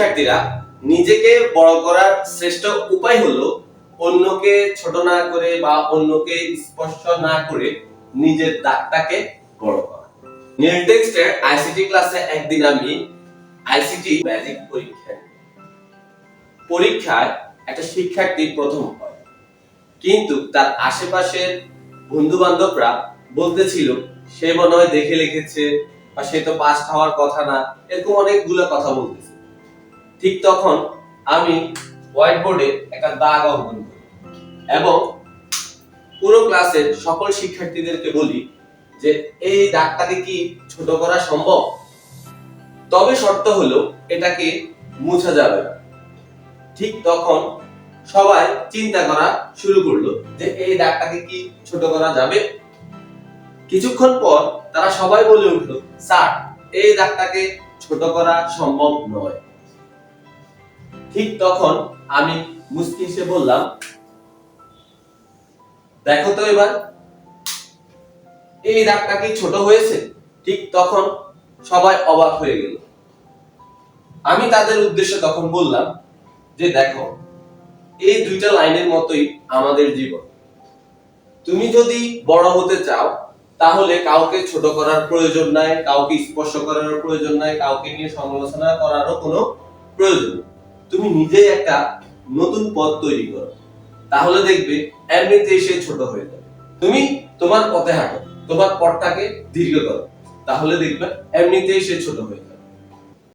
শিক্ষার্থীরা নিজেকে বড় করার শ্রেষ্ঠ উপায় হলো অন্যকে ছোট না করে বা অন্যকে স্পর্শ না করে নিজের দাগটাকে বড় করা। আইসিটি ক্লাসে একদিন আমি আইসিটি ম্যাজিক পরীক্ষা পরীক্ষায় একটা শিক্ষার্থী প্রথম হয়। কিন্তু তার আশেপাশের বন্ধু বান্ধবরা বলতেছিল, সে মনে হয় দেখে লিখেছে বা সে তো পাস হওয়ার কথা না। এরকম অনেকগুলো কথা বলতেছে। ঠিক তখন আমি হোয়াইট বোর্ডে একটা দাগ অঙ্কন করি এবং পুরো ক্লাসের সকল শিক্ষার্থীদেরকে বলি যে, এই দাগটাকে কি ছোট করা সম্ভব? তবে শর্ত হলো, এটাকে মুছা যাবে ঠিক তখন সবাই চিন্তা করা শুরু করল যে, এই দাগটাকে কি ছোট করা যাবে? কিছুক্ষণ পর তারা সবাই বলে উঠল, স্যার, এই দাগটাকে ছোট করা সম্ভব নয়। ঠিক তখন আমি মুস্কি হেসে বললাম, দেখো তো এবার, এই দাগটা কি ছোট হয়েছে। ঠিক তখন সবাই অবাক হয়ে গেল। আমি তাদের উদ্দেশ্যে তখন বললাম যে, দেখো, এই দুইটা লাইনের মতোই আমাদের জীবন। তুমি যদি বড় হতে চাও, তাহলে কাউকে ছোট করার প্রয়োজন নাই, কাউকে স্পর্শ করার প্রয়োজন নাই, কাউকে নিয়ে সমালোচনা করারও কোনো প্রয়োজন নেই। তুমি নিজেই একটা নতুন পথ তৈরি করো। তাহলে দেখবে এমনিতেই সে ছোট হয়ে যাবে। তুমি তোমার পথে হাঁটো, তোমার পথটাকে দীর্ঘ করো। তাহলে দেখবে এমনিতেই সে ছোট হয়ে যাবে।